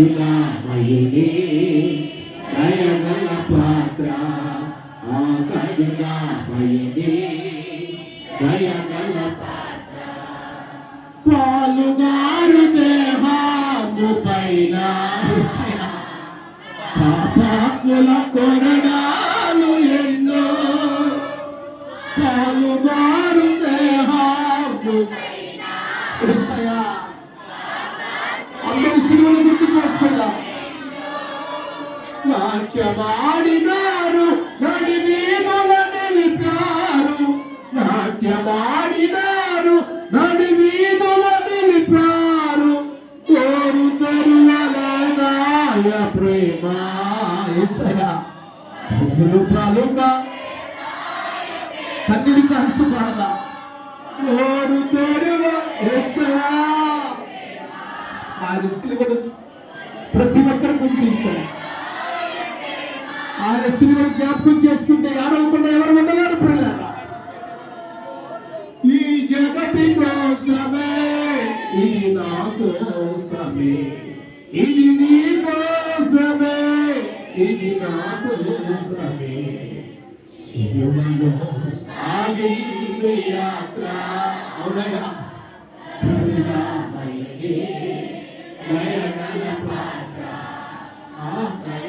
కరుణామయుడే దయగల పాత్ర. ఆ కరుణామయుడే దయగల పాత్ర. పాలుగారు దేహాము పైన పాపాత్ముల కొరడాలు ఎన్నో. పాలుగారు దేహాము కృష్ణ నాట్యమాడినారు నడి వీధుల నిలిపారు. నాట్యమాడినారు నడి వీధుల నిలిపారు. కోరు తెరువలేనాయ ప్రేమ యేసయ్యా, ప్రజలు పలుక కన్నీరు కలుసు పడదా ఓరు తెరువ యేసయ్యా. ఆయన సిలువను ప్రతి ఒక్కరు గుర్తించారు ఆయన సిలువను జ్ఞాపకం చేసుకుంటే ఆడవకుండా ఎవరు ఉండలేరు పిల్లల. ఈ జగతి కోసమే ఇది నా కోసమే ఇది నీ కోసమే ఇది నా కోసమే. సిలువలో సాగింది యాత్ర అవునయ్యా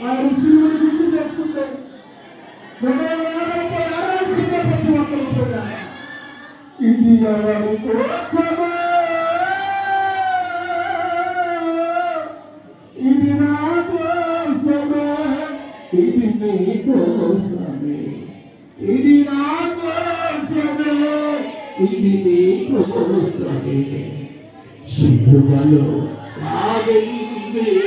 ఆ ఋషులను గుర్తు చేసుకుంటే హృదయవాదనతో ఆరాల్సిన ప్రతి ఒక్కరు కూడా ఇది ఎవరి కోసమా ఇది నా కోసమే ఇది నీ కోసమే ఇది నా కోసమే ఇది నీ కోసమే శిలువలో సాగింది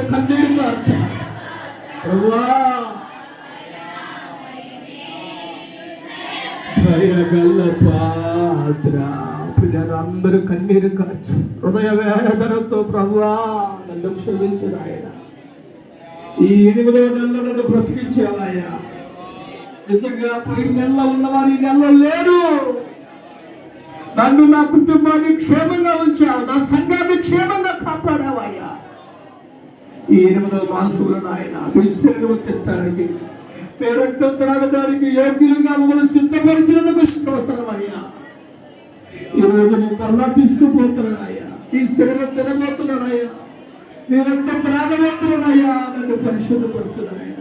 కన్నీరు కార్చా. ప్రభువా. ధైర్యగల పాత్ర. పిల్లలందరూ కన్నీరు హృదయ వేదనతో ప్రభువా. నన్ను క్షమించు ఆయన ఈ ఎనిమిదవ నెలలో నన్ను బ్రతికించావయ్యా నిజంగా పోయిన నెలలో ఉన్నవారు ఈ నెలలో లేరు. నన్ను నా కుటుంబాన్ని క్షేమంగా ఉంచావు. నా సంఘాన్ని క్షేమంగా కాపాడావయ్యా. ఈ ఎనిమిదవ మాసంలో నాయన మీ శరీరం తిట్టడానికి మీ రక్తం త్రాగడానికి యోగ్యులుగా మమ్మల్ని సిద్ధపరిచినందుకు స్తోత్రం అయ్యా ఈరోజు నేను మళ్ళా తీసుకుపోతున్నానయ్యా. ఈ శరీరం తినబోతున్నానయ్యా. నీ రక్తం త్రాగబోతున్నానయ్యా. నన్ను పరిశుద్ధపడుతున్నానయ్యా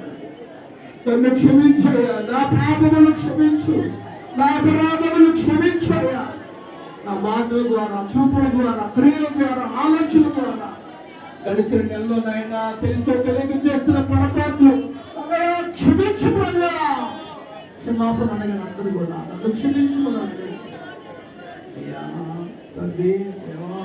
నన్ను క్షమించయ్యా. నా పాపములు క్షమించు. నా అపరాధములు క్షమించయ్యా. నా మాటల ద్వారా చూపుల ద్వారా క్రియల ద్వారా ఆలోచన ద్వారా. గడిచిన నెలలోనైనా తెలుసో తెలియక చేసిన పొరపాట్లు క్షమించుకున్నా క్షమాపణ అడగని అందరూ కూడా నన్ను క్షమించుకున్నాను అయ్యా తండ్రి దేవా